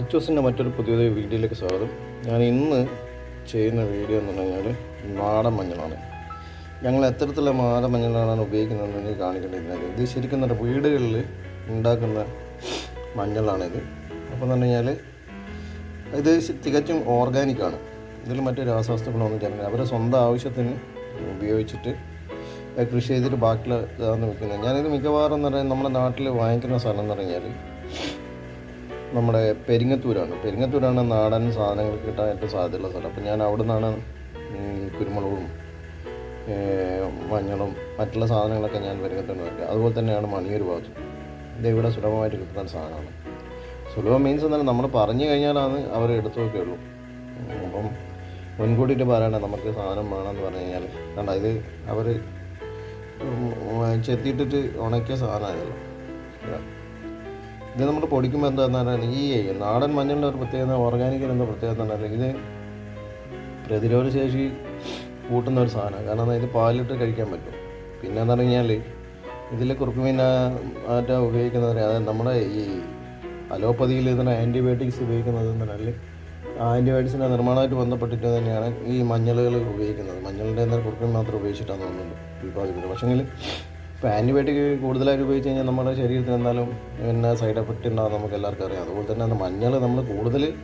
അച്ചൂസിന്റെ മറ്റൊരു പുതിയ വീഡിയോയിലേക്ക് സ്വാഗതം. ഞാൻ ഇന്ന് ചെയ്യുന്ന വീഡിയോ എന്ന് പറഞ്ഞു കഴിഞ്ഞാൽ നാടൻ മഞ്ഞളാണ്. ഞങ്ങൾ എത്തരത്തിലുള്ള നാടൻ മഞ്ഞളാണ് ഉപയോഗിക്കുന്നതെന്ന് എനിക്ക് കാണിക്കേണ്ടിയിരുന്നത് ഇത് ശരിക്കും നല്ല വീടുകളിൽ ഉണ്ടാക്കുന്ന മഞ്ഞളാണിത്. അപ്പോൾ എന്ന് പറഞ്ഞു കഴിഞ്ഞാൽ ഇത് തികച്ചും ഓർഗാനിക്കാണ് ഇതിൽ മറ്റു രാസവസ്തുക്കളൊന്നും ചേർന്നില്ല അവരുടെ സ്വന്തം ആവശ്യത്തിന് ഉപയോഗിച്ചിട്ട് കൃഷി ചെയ്തിട്ട് ബാക്കിയുള്ള ഇതാണെന്ന് വെക്കുന്നത്. ഞാനിത് മിക്കവാറും എന്ന് പറയുന്നത് നമ്മുടെ നാട്ടിൽ വാങ്ങിക്കുന്ന സ്ഥലം എന്ന് പറഞ്ഞാൽ നമ്മുടെ പെരിങ്ങത്തൂരാണ്. പെരിങ്ങത്തൂരാണ് നാടൻ സാധനങ്ങൾ കിട്ടാൻ ഏറ്റവും സാധ്യതയുള്ള സ്ഥലം. അപ്പോൾ ഞാൻ അവിടെ നിന്നാണ് കുരുമുളകും മഞ്ഞളും മറ്റുള്ള സാധനങ്ങളൊക്കെ ഞാൻ പെരിങ്ങത്തൂരിന് വയ്ക്കുക അതുപോലെ തന്നെയാണ് മണിയൂർ ഭാഗത്ത്. ഇത് ഇവിടെ സുലഭമായിട്ട് കിട്ടുന്ന സാധനമാണ്. സുലഭം മീൻസ് എന്നാൽ നമ്മൾ പറഞ്ഞു കഴിഞ്ഞാലാണ് അവർ എടുത്തു നോക്കുകയുള്ളൂ അപ്പം മുൻകൂട്ടിയിട്ട് പറയണേ നമുക്ക് സാധനം വേണമെന്ന് പറഞ്ഞു കഴിഞ്ഞാൽ കണ്ട ഇത് അവർ ചെത്തിയിട്ടിട്ട് ഉണക്കിയ സാധനമാണല്ലോ ഇത് നമ്മൾ പൊടിക്കുമ്പോൾ എന്താണെന്ന് പറഞ്ഞാൽ ഈ നാടൻ മഞ്ഞളിന്റെ ഒരു പ്രത്യേകത ഓർഗാനിക്കിന്റെ എന്താ പ്രത്യേകത എന്ന് പറഞ്ഞാൽ ഇത് പ്രതിരോധ ശേഷി കൂട്ടുന്ന ഒരു സാധനമാണ്. കാരണം എന്താ ഇത് പാലിട്ട് കഴിക്കാൻ പറ്റും. പിന്നെ എന്ന് പറഞ്ഞു കഴിഞ്ഞാൽ ഇതിൽ കുറുക്കുമീൻ ആറ്റ ഉപയോഗിക്കുന്നത് അതായത് നമ്മുടെ ഈ അലോപ്പതിയിൽ ഇതിന് ആന്റിബയോട്ടിക്സ് ഉപയോഗിക്കുന്നത് എന്ന് പറഞ്ഞാൽ ആന്റിബയോട്ടിക്സിന്റെ നിർമ്മാണമായിട്ട് ബന്ധപ്പെട്ടിട്ട് തന്നെയാണ് ഈ മഞ്ഞളുകൾ ഉപയോഗിക്കുന്നത്. മഞ്ഞളിന്റെ കുറുക്കുമീൻ മാത്രം ഉപയോഗിച്ചിട്ടാണ് തോന്നുന്നുണ്ട്. വിഭാഗത്തിൽ പക്ഷേങ്കിൽ ഇപ്പോൾ ആന്റിബയോട്ടിക് കൂടുതലായിട്ട് ഉപയോഗിച്ച് കഴിഞ്ഞാൽ നമ്മുടെ ശരീരത്തിന് എന്നാലും പിന്നെ സൈഡ് എഫക്റ്റ് ഉണ്ടാകും നമുക്ക് എല്ലാവർക്കും അറിയാം. അതുപോലെ തന്നെ മഞ്ഞൾ നമ്മൾ കൂടുതൽ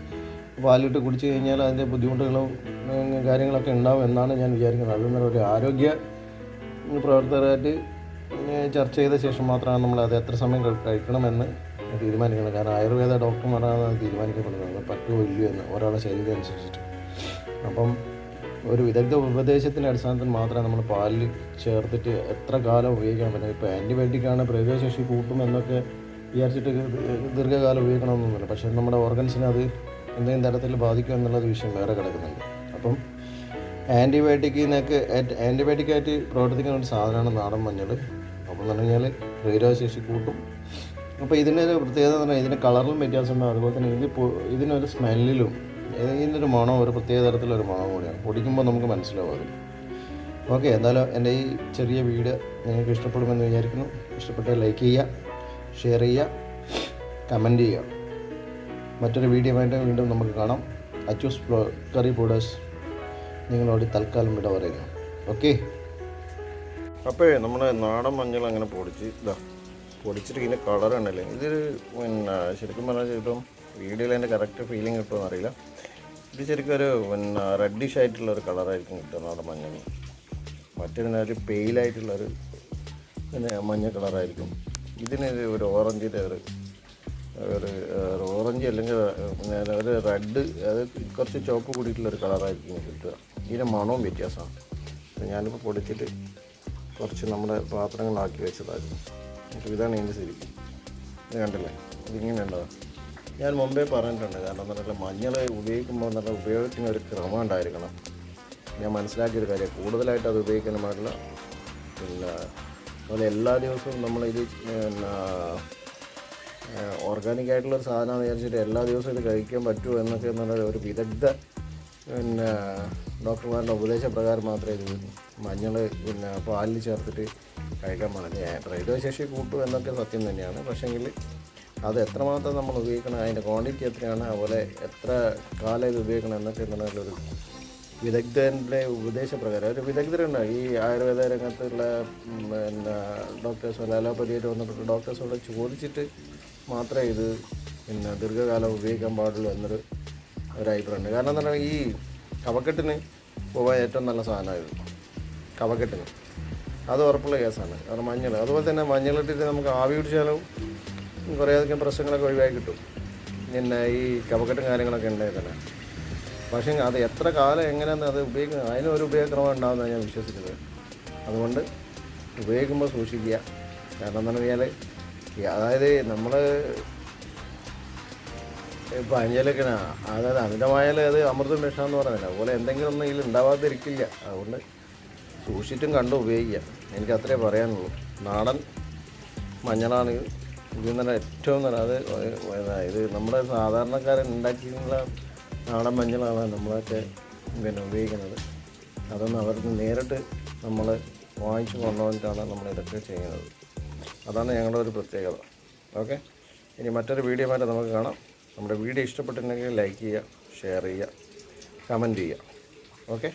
പാലിട്ട് കുടിച്ച് കഴിഞ്ഞാൽ അതിന്റെ ബുദ്ധിമുട്ടുകളും കാര്യങ്ങളൊക്കെ ഉണ്ടാവും എന്നാണ് ഞാൻ വിചാരിക്കുന്നത്. അതെന്ന് ഒരു ആരോഗ്യ പ്രവർത്തകരായിട്ട് ചർച്ച ചെയ്ത ശേഷം മാത്രമാണ് നമ്മൾ അത് എത്ര സമയം കഴി- കഴിക്കണമെന്ന് തീരുമാനിക്കുന്നത്. കാരണം ആയുർവേദ ഡോക്ടർമാരാണ് അത് തീരുമാനിക്കപ്പെടുന്നത് പറ്റുമോ ഇല്ലയോ എന്ന് ഒരാളുടെ ശരീരം അനുസരിച്ചിട്ട്. അപ്പം ഒരു വിദഗ്ധ ഉപദേശത്തിന്റെ അടിസ്ഥാനത്തിൽ മാത്രമേ നമ്മൾ പാലിൽ ചേർത്തിട്ട് എത്ര കാലം ഉപയോഗിക്കാൻ പറ്റും ഇപ്പോൾ ആന്റിബയോട്ടിക്കാണ് പ്രതിരോധശേഷി കൂട്ടും എന്നൊക്കെ വിചാരിച്ചിട്ട് ദീർഘകാലം ഉപയോഗിക്കണമെന്നൊന്നുമില്ല. പക്ഷേ നമ്മുടെ ഓർഗൻസിനെ അത് എന്തെങ്കിലും തരത്തിൽ ബാധിക്കും എന്നുള്ളത് വിഷയം വേറെ കിടക്കുന്നുണ്ട്. അപ്പം ആന്റിബയോട്ടിക്കിനൊക്കെ ആന്റിബയോട്ടിക്കായിട്ട് പ്രവർത്തിക്കുന്ന ഒരു സാധനമാണ് നാടൻ മഞ്ഞൾ. അപ്പം എന്ന് പറഞ്ഞു കഴിഞ്ഞാൽ പ്രതിരോധശേഷി കൂട്ടും. അപ്പോൾ ഇതിന്റെ ഒരു പ്രത്യേകത എന്ന് പറഞ്ഞാൽ ഇതിന്റെ കളറിലും വ്യത്യാസമുണ്ട്. അതുപോലെ തന്നെ ഇത് ഇതിനൊരു സ്മെല്ലിലും ഇതിനൊരു മണം ഒരു പ്രത്യേക തരത്തിലൊരു മണം കൂടിയാണ്. പൊടിക്കുമ്പോൾ നമുക്ക് മനസ്സിലാവും ഓക്കെ എന്തായാലും എന്റെ ഈ ചെറിയ വീട് നിങ്ങൾക്ക് ഇഷ്ടപ്പെടുമെന്ന് വിചാരിക്കുന്നു. ഇഷ്ടപ്പെട്ടാൽ ലൈക്ക് ചെയ്യുക ഷെയർ ചെയ്യുക കമന്റ് ചെയ്യുക. മറ്റൊരു വീഡിയോ ആയിട്ട് വീണ്ടും നമുക്ക് കാണാം. Achoos curry powders. നിങ്ങളോട് തൽക്കാലം വിട പറയുക ഓക്കെ? അപ്പോഴേ നമ്മുടെ നാടൻ മഞ്ഞൾ അങ്ങനെ പൊടിച്ച് ഇതാ പൊടിച്ചിട്ട് ഇതിന്റെ കളർ ഉണ്ടല്ലേ ഇതൊരു പിന്നെ ശരിക്കും പറഞ്ഞാൽ ഇപ്പം വീഡിയോയിൽ അതിന്റെ കറക്റ്റ് ഫീലിംഗ് കിട്ടുമെന്ന് അറിയില്ല ഇത് ശരിക്കും ഒരു പിന്നെ റെഡിഷ് ആയിട്ടുള്ള ഒരു കളറായിരിക്കും കിട്ടുക നാടൻ മഞ്ഞൾ മറ്റൊരു പെയിലായിട്ടുള്ളൊരു പിന്നെ മഞ്ഞ കളറായിരിക്കും ഇതിന് ഒരു- ഓറഞ്ചിന്റെ ഒരു ഒരു ഓറഞ്ച് അല്ലെങ്കിൽ ഒരു റെഡ് അത് കുറച്ച് ചുവപ്പ് കൂടിയിട്ടുള്ളൊരു കളറായിരിക്കും കിട്ടുക. ഇതിന്റെ മണവും വ്യത്യാസമാണ്. ഞാനിപ്പോൾ പൊടിച്ചിട്ട് കുറച്ച് നമ്മുടെ പാത്രങ്ങളാക്കി വെച്ചതായിരുന്നു. ഇതാണ് ഇതിന്റെ ശരി. ഇത് കണ്ടില്ലേ? ഇതിങ്ങനെ ഞാൻ മുമ്പേ പറഞ്ഞിട്ടുണ്ട്. കാരണം പറഞ്ഞാൽ മഞ്ഞൾ ഉപയോഗിക്കുമ്പോൾ പറഞ്ഞാൽ ഉപയോഗത്തിന് ഒരു ക്രമം ഉണ്ടായിരിക്കണം. ഞാൻ മനസ്സിലാക്കിയൊരു കാര്യം. കൂടുതലായിട്ട് അത് ഉപയോഗിക്കുന്ന പാടില്ല. പിന്നെ അതുപോലെ എല്ലാ ദിവസവും നമ്മൾ ഇത് പിന്നെ ഓർഗാനിക് ആയിട്ടുള്ള വിചാരിച്ചിട്ട് എല്ലാ ദിവസവും ഇത് കഴിക്കാൻ പറ്റുമോ എന്നൊക്കെ എന്നുള്ള ഒരു വിദഗ്ധ പിന്നെ ഡോക്ടർമാരുടെ ഉപദേശപ്രകാരം മാത്രമേ ഇത് മഞ്ഞൾ പിന്നെ പാലിൽ ചേർത്തിട്ട് കഴിക്കാൻ പാടില്ല. പ്രതിരോധശേഷി കൂട്ടും എന്നൊക്കെ സത്യം തന്നെയാണ്. പക്ഷേങ്കിൽ അത് എത്രമാത്രം നമ്മൾ ഉപയോഗിക്കണം അതിന്റെ ക്വാണ്ടിറ്റി എത്രയാണ് അതുപോലെ എത്ര കാലം ഇത് ഉപയോഗിക്കണം എന്നൊക്കെ എന്നുള്ളൊരു വിദഗ്ധന്റെ ഉപദേശപ്രകാരം. ഒരു വിദഗ്ധരുണ്ട്. ഈ ആയുർവേദ രംഗത്തുള്ള പിന്നെ ഡോക്ടേഴ്സ് അലോപ്പതിയായിട്ട് ബന്ധപ്പെട്ട ഡോക്ടേഴ്സോട് ചോദിച്ചിട്ട് മാത്രമേ ഇത് പിന്നെ ദീർഘകാലം ഉപയോഗിക്കാൻ പാടുള്ളൂ എന്നൊരു ഒരു അഭിപ്രായമുണ്ട്. കാരണം പറയുക ഈ കവക്കെട്ടിന് പോകാൻ ഏറ്റവും നല്ല സാധനമായിരുന്നു കവക്കെട്ടിന് അത് ഉറപ്പുള്ള കേസാണ്. കാരണം മഞ്ഞൾ. അതുപോലെ തന്നെ മഞ്ഞളിട്ടിട്ട് നമുക്ക് ആവി പിടിച്ചാലും കുറേയധികം പ്രശ്നങ്ങളൊക്കെ ഒഴിവായി കിട്ടും. പിന്നെ ഈ കവക്കെട്ടും കാര്യങ്ങളൊക്കെ ഉണ്ടായിരുന്നു പക്ഷേ അത് എത്ര കാലം എങ്ങനെയാന്ന് അത് ഉപയോഗിക്കുന്നത് അതിനൊരു ഉപയോഗക്രമം ഉണ്ടാകുമെന്നാണ് ഞാൻ വിശ്വസിക്കുന്നത്. അതുകൊണ്ട് ഉപയോഗിക്കുമ്പോൾ സൂക്ഷിക്കുക. കാരണം എന്താണെന്ന് പറഞ്ഞാൽ അതായത് നമ്മൾ ഇപ്പം അഞ്ചലക്കന അതായത് അമിതമായാൽ അത് അമൃതം വിഷമെന്ന് പറയുന്നില്ല അതുപോലെ എന്തെങ്കിലും ഒന്നും ഇതിൽ ഉണ്ടാവാതിരിക്കില്ല. അതുകൊണ്ട് സൂക്ഷിച്ചും കണ്ടും ഉപയോഗിക്കുക. എനിക്ക് അത്രേ പറയാനുള്ളൂ. നാടൻ മഞ്ഞളാണ് ഇത് നല്ല ഏറ്റവും നല്ല അത് ഇത് നമ്മുടെ സാധാരണക്കാരൻ ഉണ്ടാക്കിയുള്ള നാടൻ മഞ്ഞളാണ് നമ്മളൊക്കെ പിന്നെ ഉപയോഗിക്കുന്നത്. അതൊന്നും അവർക്ക് നേരിട്ട് നമ്മൾ വാങ്ങിച്ചു കൊണ്ടുവന്നിട്ടാണ് നമ്മൾ ഇതൊക്കെ ചെയ്യുന്നത്. അതാണ് ഞങ്ങളുടെ ഒരു പ്രത്യേകത. ഓക്കെ? ഇനി മറ്റൊരു വീഡിയോ ആയിട്ട് നമുക്ക് കാണാം. നമ്മുടെ വീഡിയോ ഇഷ്ടപ്പെട്ടിട്ടുണ്ടെങ്കിൽ ലൈക്ക് ചെയ്യുക ഷെയർ ചെയ്യുക കമന്റ് ചെയ്യുക. ഓക്കെ?